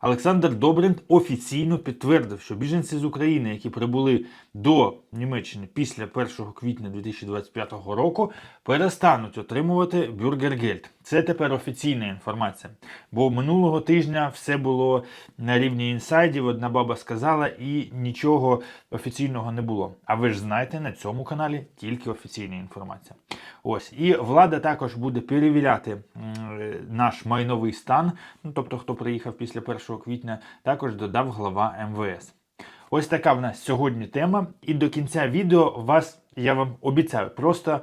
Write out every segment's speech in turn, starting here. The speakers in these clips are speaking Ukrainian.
Олександр Добрин офіційно підтвердив, що біженці з України, які прибули до Німеччини після 1 квітня 2025 року, перестануть отримувати бюргергельд. Це тепер офіційна інформація. Бо минулого тижня все було на рівні інсайдів. Одна баба сказала, і нічого офіційного не було. А ви ж знаєте, на цьому каналі тільки офіційна інформація. Ось і влада також буде перевіряти наш майновий стан. Ну тобто, хто приїхав після 1 квітня, також додав глава МВС. Ось така в нас сьогодні тема. І до кінця відео вас я вам обіцяю просто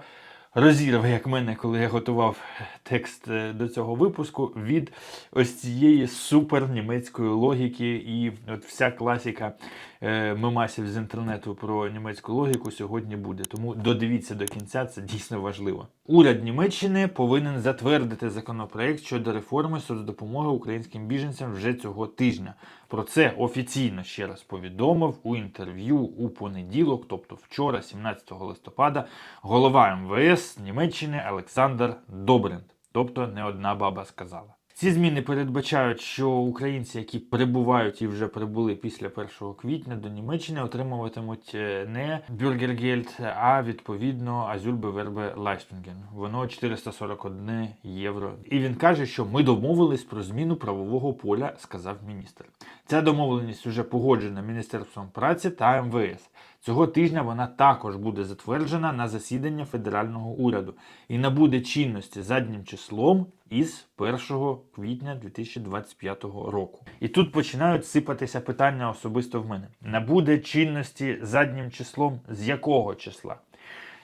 розірве, як мене, коли я готував текст е, до цього випуску, від ось цієї супер німецької логіки і от вся класіка е, мемасів з інтернету про німецьку логіку сьогодні буде. Тому додивіться до кінця, це дійсно важливо. Уряд Німеччини повинен затвердити законопроект щодо реформи соцдопомоги українським біженцям вже цього тижня. Про це офіційно ще раз повідомив у інтерв'ю у понеділок, тобто вчора, 17 листопада, голова МВС Німеччини Олександр Добрин. Тобто не одна баба сказала. Ці зміни передбачають, що українці, які прибувають і вже прибули після 1 квітня до Німеччини, отримуватимуть е, не бюргергельд, а відповідно Азюльбевербе Лайстунген. Воно 441 євро. І він каже, що ми домовились про зміну правового поля, сказав міністр. Ця домовленість вже погоджена Міністерством праці та МВС. Цього тижня вона також буде затверджена на засідання федерального уряду і набуде чинності заднім числом із 1 квітня 2025 року. І тут починають сипатися питання особисто в мене. Набуде чинності заднім числом з якого числа?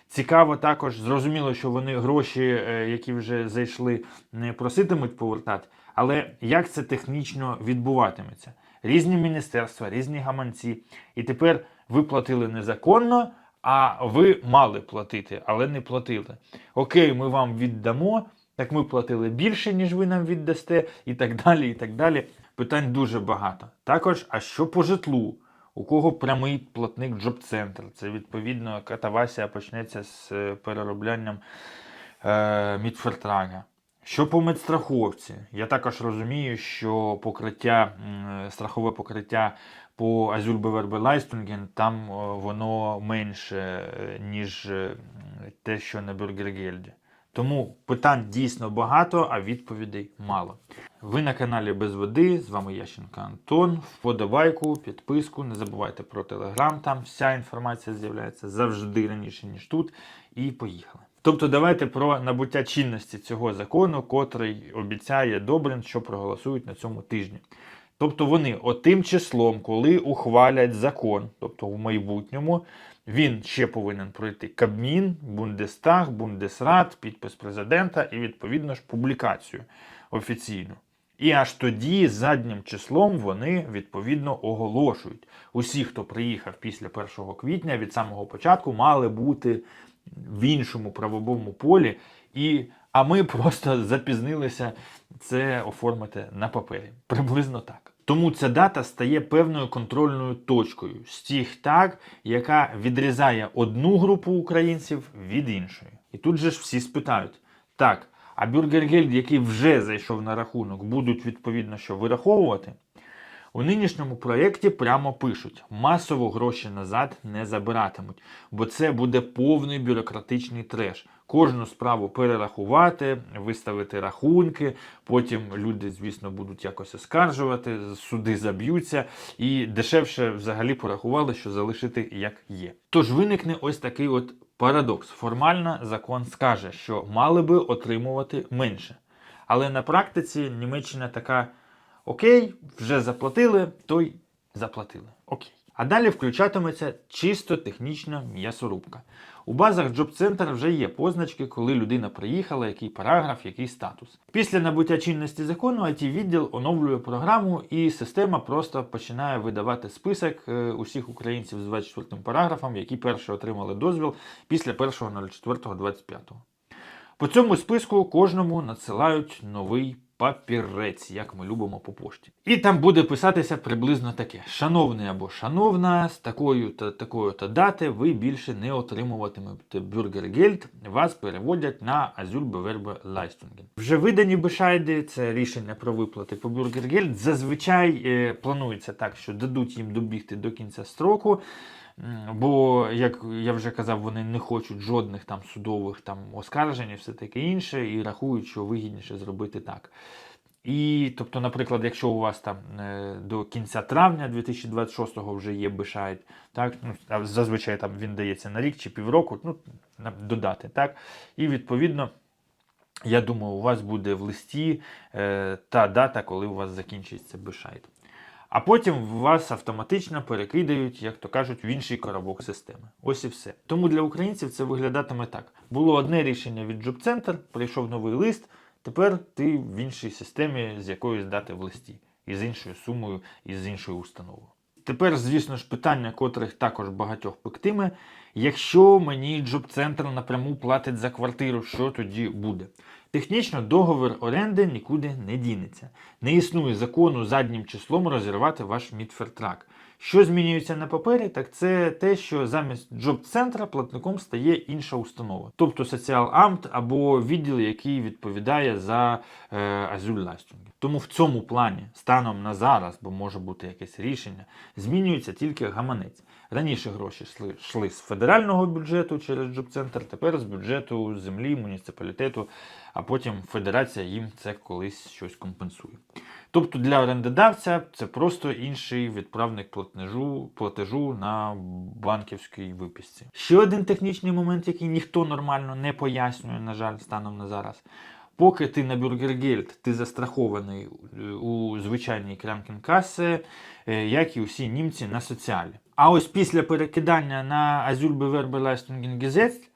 Цікаво також, зрозуміло, що вони гроші, е, які вже зайшли, не проситимуть повертати, але як це технічно відбуватиметься? Різні міністерства, різні гаманці. І тепер ви платили незаконно, а ви мали платити, але не платили. Окей, ми вам віддамо, так ми платили більше, ніж ви нам віддасте, і так далі. і так далі. Питань дуже багато. Також, а що по житлу? У кого прямий платник Джоб-центр? Це відповідно катавасія почнеться з е, перероблянням е, Мідфертрага. Що по медстраховці? Я також розумію, що покриття, страхове покриття по Азюльбевербе Лайстунген, там воно менше, е, ніж е, те, що на Бюргергельді. Тому питань дійсно багато, а відповідей мало. Ви на каналі Без Води. З вами Ященко Антон. Вподобайку, підписку. Не забувайте про телеграм. Там вся інформація з'являється завжди раніше, ніж тут. І поїхали. Тобто, давайте про набуття чинності цього закону, котрий обіцяє Добрин, що проголосують на цьому тижні. Тобто вони отим числом, коли ухвалять закон, тобто в майбутньому, він ще повинен пройти Кабмін, Бундестаг, Бундесрат, підпис президента і відповідно ж публікацію офіційну. І аж тоді, заднім числом, вони відповідно оголошують. Усі, хто приїхав після 1 квітня, від самого початку мали бути в іншому правовому полі. І, а ми просто запізнилися це оформити на папері. Приблизно так. Тому ця дата стає певною контрольною точкою тих так, яка відрізає одну групу українців від іншої. І тут же ж всі спитають: так, а бюргергельд, який вже зайшов на рахунок, будуть відповідно що вираховувати? У нинішньому проєкті прямо пишуть: масово гроші назад не забиратимуть, бо це буде повний бюрократичний треш. Кожну справу перерахувати, виставити рахунки. Потім люди, звісно, будуть якось оскаржувати, суди заб'ються, і дешевше взагалі порахували, що залишити як є. Тож виникне ось такий от парадокс. Формально закон скаже, що мали би отримувати менше. Але на практиці Німеччина така. Окей, вже заплатили, то й заплатили. Окей. А далі включатиметься чисто технічна м'ясорубка. У базах Job Center вже є позначки, коли людина приїхала, який параграф, який статус. Після набуття чинності закону it відділ оновлює програму, і система просто починає видавати список е, усіх українців з 24 параграфом, які перші отримали дозвіл після 1.04.25. По цьому списку кожному надсилають новий папірець, як ми любимо по пошті. І там буде писатися приблизно таке: Шановний або шановна, з такою та такою та дати ви більше не отримуватимете бюргергельд, вас переводять на Лайстунген. Вже видані бешайди, це рішення про виплати по бюргергельд. Зазвичай е, планується так, що дадуть їм добігти до кінця строку. Бо, як я вже казав, вони не хочуть жодних там судових там оскаржень і все таке інше, і рахують, що вигідніше зробити так. І, тобто, наприклад, якщо у вас там е, до кінця травня 2026-го вже є бешайт, так, ну, зазвичай там він дається на рік чи півроку, ну, додати, так, і відповідно. Я думаю, у вас буде в листі е, та дата, коли у вас закінчиться бешайт. А потім вас автоматично перекидають, як то кажуть, в інший коробок системи. Ось і все. Тому для українців це виглядатиме так: було одне рішення від Center, прийшов новий лист. Тепер ти в іншій системі з якоюсь дати в листі, і іншою сумою, і з іншою установою. Тепер, звісно ж, питання, котрих також багатьох пектиме. Якщо мені Джоб-центр напряму платить за квартиру, що тоді буде? Технічно договір оренди нікуди не дінеться. Не існує закону заднім числом розірвати ваш мідфертрак. Що змінюється на папері, так це те, що замість джоб-центра платником стає інша установа, тобто соціал-амт або відділ, який відповідає за е, азюль-ластінги. Тому в цьому плані, станом на зараз, бо може бути якесь рішення, змінюється тільки гаманець. Раніше гроші йшли, йшли з федерального бюджету через джоб-центр, тепер з бюджету землі, муніципалітету, а потім федерація їм це колись щось компенсує. Тобто для орендодавця це просто інший відправник платежу, платежу на банківській виписці. Ще один технічний момент, який ніхто нормально не пояснює, на жаль, станом на зараз. Поки ти на Бюргергельд, ти застрахований е, у звичайній Кранкенкасе, е, як і усі німці на соціалі. А ось після перекидання на Азюль Бевербе Leistungen Gesetz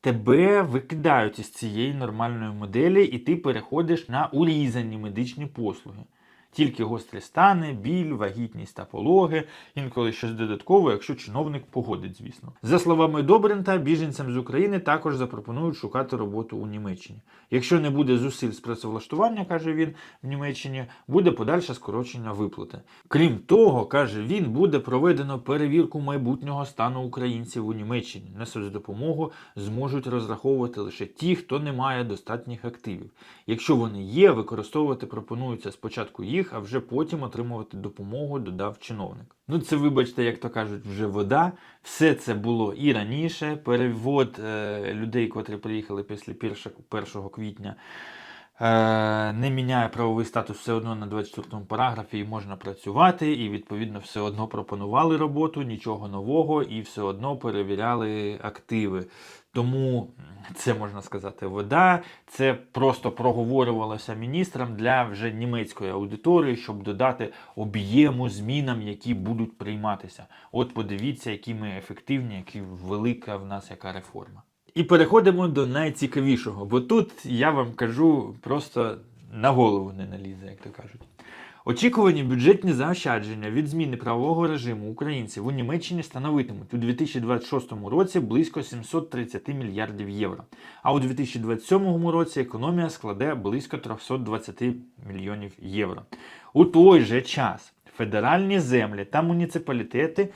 тебе викидають із цієї нормальної моделі, і ти переходиш на урізані медичні послуги. Тільки гострі стани, біль, вагітність та пологи, інколи щось додаткове, якщо чиновник погодить, звісно. За словами Добринта, біженцям з України також запропонують шукати роботу у Німеччині. Якщо не буде зусиль з працевлаштування, каже він, в Німеччині, буде подальше скорочення виплати. Крім того, каже він, буде проведено перевірку майбутнього стану українців у Німеччині. На соцдопомогу зможуть розраховувати лише ті, хто не має достатніх активів. Якщо вони є, використовувати пропонується спочатку їх, а вже потім отримувати допомогу, додав чиновник. Ну, це, вибачте, як то кажуть, вже вода. Все це було і раніше. Перевод е, людей, котрі приїхали після 1 квітня. Е, не міняє правовий статус все одно на 24 параграфі і можна працювати, і відповідно все одно пропонували роботу, нічого нового, і все одно перевіряли активи. Тому це можна сказати вода. Це просто проговорювалося міністрам для вже німецької аудиторії, щоб додати об'єму змінам, які будуть прийматися. От подивіться, які ми ефективні, які велика в нас яка реформа. І переходимо до найцікавішого, бо тут я вам кажу просто на голову не налізе, як то кажуть. Очікувані бюджетні заощадження від зміни правового режиму українців у Німеччині становитимуть у 2026 році близько 730 мільярдів євро, а у 2027 році економія складе близько 320 мільйонів євро. У той же час федеральні землі та муніципалітети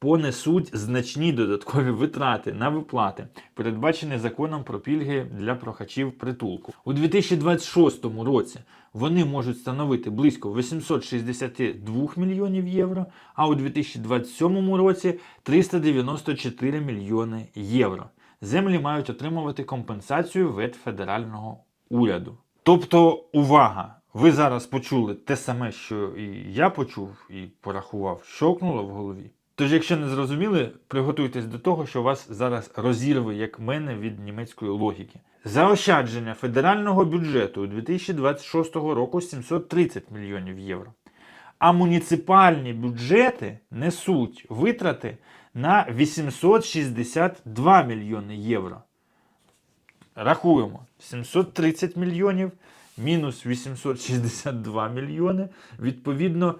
понесуть значні додаткові витрати на виплати, передбачені законом про пільги для прохачів притулку. У 2026 році вони можуть становити близько 862 мільйонів євро, а у 2027 році 394 мільйони євро. Землі мають отримувати компенсацію від федерального уряду. Тобто, увага! Ви зараз почули те саме, що і я почув, і порахував, щокнуло в голові. Тож, якщо не зрозуміли, приготуйтесь до того, що вас зараз розірве, як мене, від німецької логіки. Заощадження федерального бюджету у 2026 року 730 мільйонів євро. А муніципальні бюджети несуть витрати на 862 мільйони євро. Рахуємо 730 мільйонів мінус 862 мільйони. Відповідно,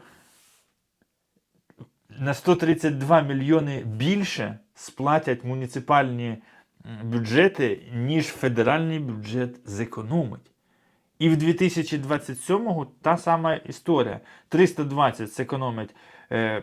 на 132 мільйони більше сплатять муніципальні бюджети, ніж федеральний бюджет зекономить. І в 2027-му та сама історія. 320 зекономить е, е,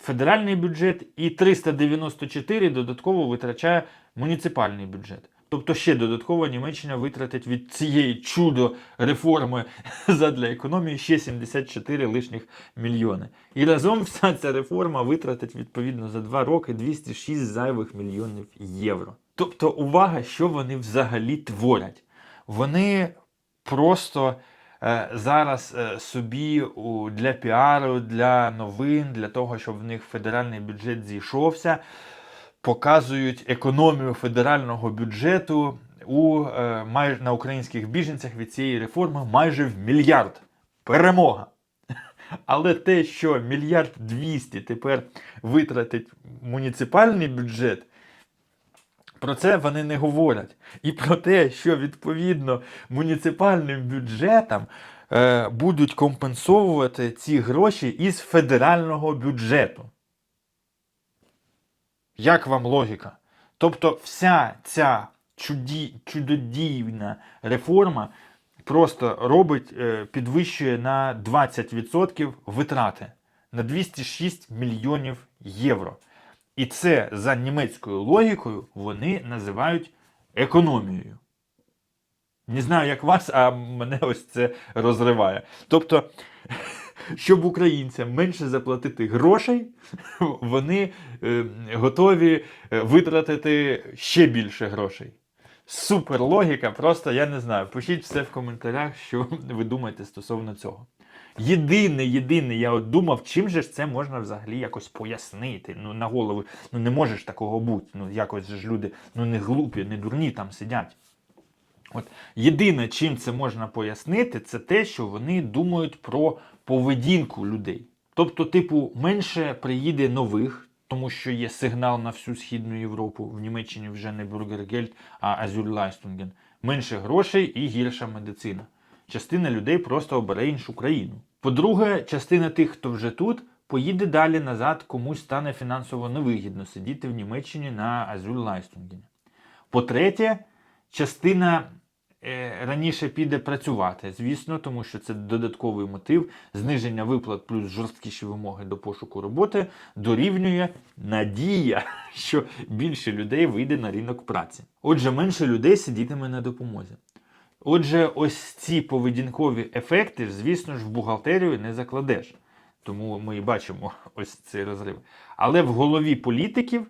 федеральний бюджет, і 394 додатково витрачає муніципальний бюджет. Тобто ще додатково Німеччина витратить від цієї чудо реформи задля економії ще 74 лишніх мільйони. І разом вся ця реформа витратить відповідно за 2 роки 206 зайвих мільйонів євро. Тобто, увага, що вони взагалі творять. Вони просто е, зараз е, собі у, для піару, для новин, для того, щоб в них федеральний бюджет зійшовся, показують економію федерального бюджету у, е, май, на українських біженцях від цієї реформи майже в мільярд. Перемога! Але те, що мільярд двісті тепер витратить муніципальний бюджет, про це вони не говорять. І про те, що відповідно муніципальним бюджетам е, будуть компенсовувати ці гроші із федерального бюджету. Як вам логіка? Тобто вся ця чуді, чудодійна реформа просто робить, е, підвищує на 20% витрати на 206 мільйонів євро. І це за німецькою логікою вони називають економією. Не знаю, як вас, а мене ось це розриває. Тобто, щоб українцям менше заплатити грошей, вони е, готові е, витратити ще більше грошей. Супер логіка, просто я не знаю. Пишіть все в коментарях, що ви думаєте стосовно цього. Єдине, єдине, я от думав, чим же ж це можна взагалі якось пояснити. Ну, на голову, ну не може ж такого бути. Ну, якось ж люди ну, не глупі, не дурні там сидять. От єдине, чим це можна пояснити, це те, що вони думають про поведінку людей. Тобто, типу, менше приїде нових, тому що є сигнал на всю Східну Європу. В Німеччині вже не Бюргергельд, а Азюрлайстунген. Менше грошей і гірша медицина. Частина людей просто обере іншу країну. По-друге, частина тих, хто вже тут, поїде далі назад, комусь стане фінансово невигідно сидіти в Німеччині на Азюрлайстунгені. По-третє, частина раніше піде працювати, звісно, тому що це додатковий мотив. Зниження виплат плюс жорсткіші вимоги до пошуку роботи дорівнює надія, що більше людей вийде на ринок праці. Отже, менше людей сидітиме на допомозі. Отже, ось ці поведінкові ефекти, звісно ж, в бухгалтерію не закладеш. Тому ми і бачимо ось цей розрив. Але в голові політиків е,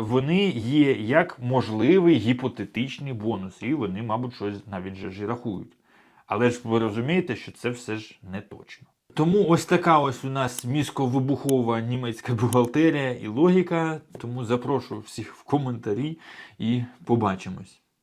вони є як можливий гіпотетичний бонус, і вони, мабуть, щось навіть же ж і рахують. Але ж ви розумієте, що це все ж не точно. Тому ось така ось у нас мізковибухова німецька бухгалтерія і логіка. Тому запрошую всіх в коментарі і побачимось.